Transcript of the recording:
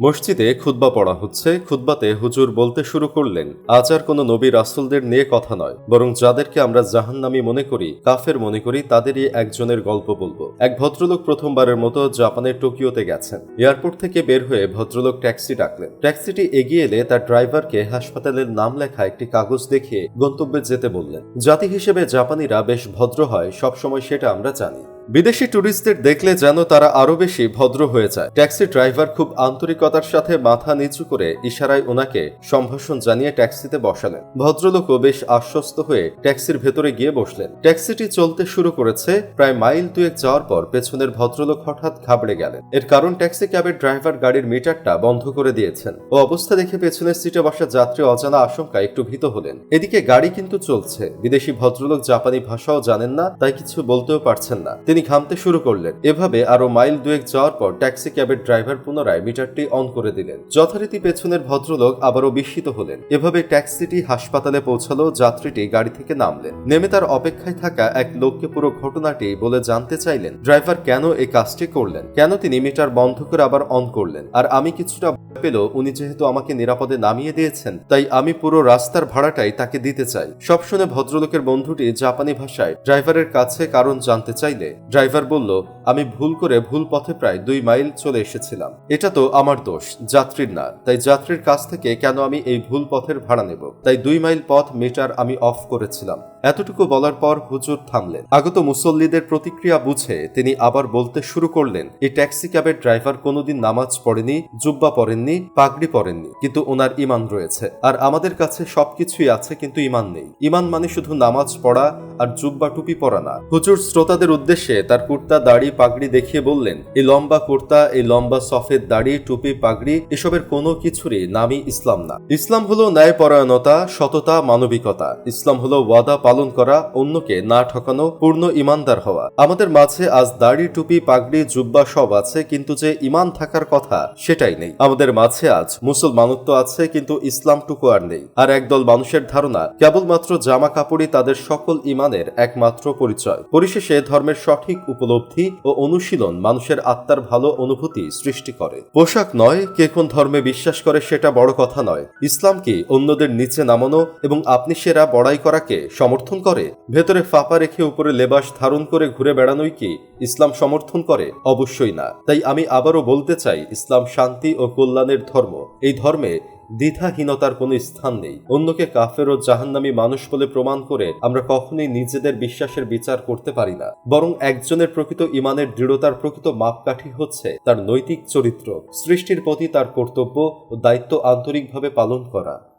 মসজিদে খুতবা পড়া হচ্ছে, খুতবাতে হুজুর বলতে শুরু করলেন, আজ আর কোনো নবী রাসুলদের নিয়ে কথা নয়, বরং যাদেরকে আমরা জাহান্নামী মনে করি, কাফের মনে করি, তাদেরই একজনের গল্প বলব। এক ভদ্রলোক প্রথমবারের মতো জাপানের টোকিওতে গেছেন। এয়ারপোর্ট থেকে বের হয়ে ভদ্রলোক ট্যাক্সি ডাকলেন। ট্যাক্সিটি এগিয়ে এলে তার ড্রাইভারকে হাসপাতালের নাম লেখা একটি কাগজ দেখিয়ে গন্তব্যে যেতে বললেন। জাতি হিসেবে জাপানিরা বেশ ভদ্র হয়, সবসময় সেটা আমরা জানি। বিদেশি ট্যুরিস্টদের দেখলে যেন তারা আরও বেশি ভদ্র হয়ে যায়। ট্যাক্সি ড্রাইভার খুব আন্তরিকতার সাথে মাথা নিচু করে ইশারায় ওনাকে সম্ভাষণ জানিয়ে ট্যাক্সিতে বসালেন। ভদ্রলোকও বেশ আশ্বস্ত হয়ে ট্যাক্সির ভেতরে গিয়ে বসলেন। ট্যাক্সিটি চলতে শুরু করেছে প্রায় মাইল দুয়েক যাওয়ার পর পেছনের ভদ্রলোক হঠাৎ ঘাবড়ে গেলেন। এর কারণ ট্যাক্সি ক্যাবের ড্রাইভার গাড়ির মিটারটা বন্ধ করে দিয়েছেন। ও অবস্থা দেখে পেছনের সিটে বসা যাত্রী অজানা আশঙ্কা একটু ভীত হলেন। এদিকে গাড়ি কিন্তু চলছে। বিদেশি ভদ্রলোক জাপানি ভাষাও জানেন না, তাই কিছু বলতেও পারছেন না। তিনি ঘামতে শুরু করলেন। এভাবে আরও মাইল দুয়েক যাওয়ার পর ট্যাক্সি ক্যাবের ড্রাইভার পুনরায় মিটারটি অন করে দিলেন। যথারীতি পেছনের ভদ্রলোক আবারও বিস্মিত হলেন। এভাবে ট্যাক্সিটি হাসপাতালে পৌঁছালো, যাত্রীটি গাড়ি থেকে নামলেন। নেমে তার অপেক্ষায় থাকা এক লোককে পুরো ঘটনাটি বলে জানতে চাইলেন, ড্রাইভার কেন এই কাজটি করলেন? কেন তিনি মিটার বন্ধ করে আবার অন করলেন? আর আমি কিছুটা পেল উনি যেহেতু আমাকে নিরাপদে নামিয়ে দিয়েছেন, তাই আমি পুরো রাস্তার ভাড়াটাই তাকে দিতে চাই। সব শুনে ভদ্রলোকের বন্ধুটি জাপানি ভাষায়, ড্রাইভারের কাছে কারণ জানতে চাইলে ড্রাইভার বলল আমি ভুল করে ভুল পথে প্রায় দুই মাইল চলে এসেছিলাম। এটা তো আমার দোষ, যাত্রীর না। তাই যাত্রীর কাছ থেকে কেন আমি এই ভুল পথের ভাড়া নেব? তাই দুই মাইল পথ মিটার আমি অফ করেছিলাম। এতটুকু বলার পর হুজুর থামলেন। আগত মুসল্লিদের প্রতিক্রিয়া বুঝে তিনি আবার বলতে শুরু করলেন, এই ট্যাক্সি ক্যাবের ড্রাইভার কোনোদিন নামাজ পড়েনি, জুব্বা পরেননি, পাগড়ি পরেননি, কিন্তু ওনার ইমান রয়েছে। আর আমাদের কাছে সবকিছুই আছে, কিন্তু ইমান নেই। ইমান মানে শুধু নামাজ পড়া আর জুব্বা টুপি পরা না। হুজুর শ্রোতাদের উদ্দেশ্যে তার কুর্তা, দাড়ি পাগড়ি দেখিয়ে বললেন, এই লম্বা কুর্তা, এই লম্বা সফেদ দাড়ি, টুপি, পাগড়ি, এসবের কোনো কিছুরই নামই ইসলাম না। ইসলাম হলো ন্যায়পরায়ণতা, সততা, মানবিকতা। ইসলাম হলো ওয়াদা পালন করা, অন্যকে না ঠকানো, পূর্ণ ইমানদার হওয়া। আমাদের মাঝে আজ দাড়ি, টুপি, পাগড়ি, জুব্বা সব আছে, কিন্তু যে ইমান থাকার কথা, সেটাই নেই। আমাদের মাঝে আজ মুসলমানত্ব আছে, কিন্তু ইসলামটুকু আর নেই। আর একদল মানুষের ধারণা, কেবলমাত্র জামা কাপড়ই তাদের সকল ইমানের একমাত্র পরিচয়। পরিশেষে ধর্মের সঠিক উপলব্ধি ও অনুশীলন মানুষের আত্মার ভালো অনুভূতি সৃষ্টি করে। পোশাক নয়, কে কোন ধর্মে বিশ্বাস করে সেটা বড় কথা নয়। ইসলাম কি অন্যদের নিচে নামানো এবং আপনি সেরা বড়াই করাকে সমর্থন করে, ভেতরে ফাঁপা রেখে উপরে লেবাস ধারণ করে ঘুরে বেড়ানোই কি ইসলাম সমর্থন করে? অবশ্যই না। তাই আমি আবারও বলতে চাই, ইসলাম শান্তি ও কল্যাণের ধর্ম। এই ধর্মে দ্বিধাহীনতার কোনো স্থান নেই। অন্যকে কাফের ও জাহান্নামী মানুষ বলে প্রমাণ করে আমরা কখনোই নিজেদের বিশ্বাসের বিচার করতে পারি না। বরং একজনের প্রকৃত ইমানের দৃঢ়তার প্রকৃত মাপকাঠি হচ্ছে তার নৈতিক চরিত্র, সৃষ্টির প্রতি তার কর্তব্য ও দায়িত্ব আন্তরিকভাবে পালন করা।